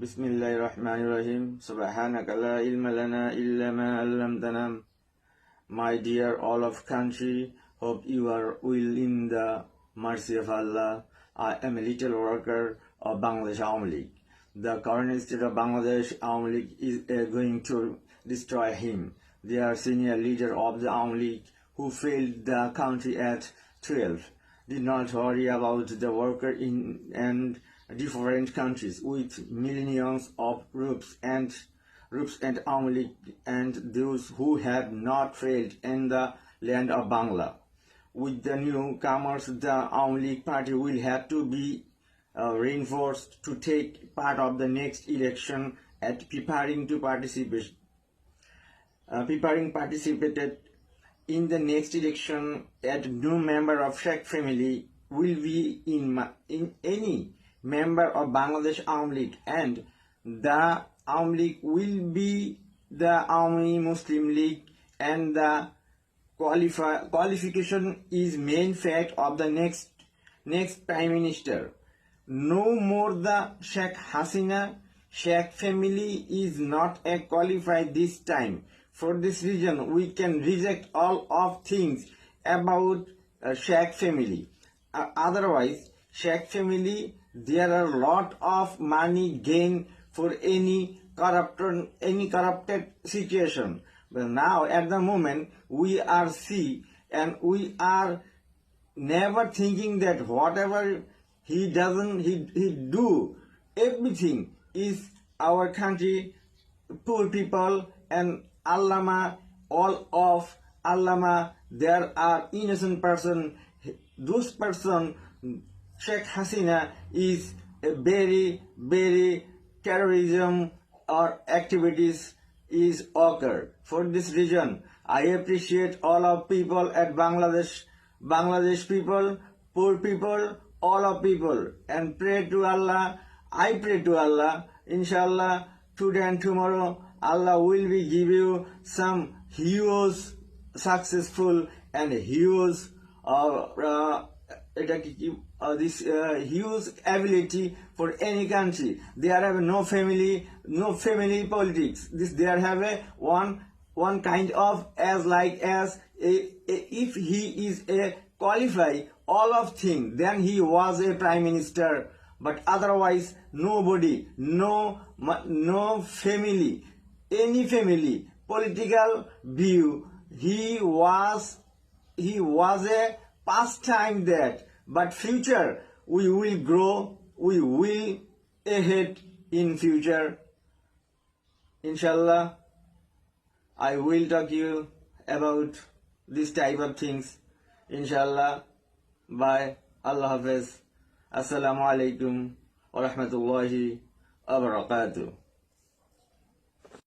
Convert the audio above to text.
بسم الله الرحمن الرحيم سبحانك لا علم لنا إلا ما علمتنا My dear all of country, hope you are well in the mercy of Allah. I am a little worker of Bangladesh Awami League. The current state of Bangladesh Awami League is uh, going to destroy him. Their senior leader of the Awami League, who failed the country at 12, did not worry about the worker in and different countries with millions of groups and groups and Awami and those who have not failed in the land of Bangla. With the newcomers, the League party will have to be uh, reinforced to take part of the next election at preparing to participate uh, preparing participated in the next election at no member of Sheikh family will be in, in any member of Bangladesh Awami League and the Awami League will be the Awami Muslim League and the qualification is main fact of the next next prime minister no more the Sheikh Hasina Sheikh family is not a qualified this time. For this reason, we can reject all of things about uh, Sheikh family. Uh, otherwise, Sheikh family, there are lot of money gain for any corrupted, any corrupted situation. But now, at the moment, we are see and we are never thinking that whatever he doesn't he, he do everything is our country poor people and allama all of allama there are innocent person those person sheikh hasina is a very very terrorism or activities is occur for this reason i appreciate all of people at bangladesh Bangladesh people, poor people, all of people, and pray to Allah. I pray to Allah, inshallah, today and tomorrow, Allah will be give you some huge successful and huge uh, uh, এটা কি কি uh, this uh, huge ability for any country. They have no family, no family politics. This they have a one one kind of as like as a, a, if he is a qualify all of things then he was a prime minister but otherwise nobody no ma- no family any family political view he was he was a past time that but future we will grow we will ahead in future inshallah I will talk you about this type of things. Inshallah. Bye. Allah Hafiz. Assalamu alaikum wa rahmatullahi wa barakatuh.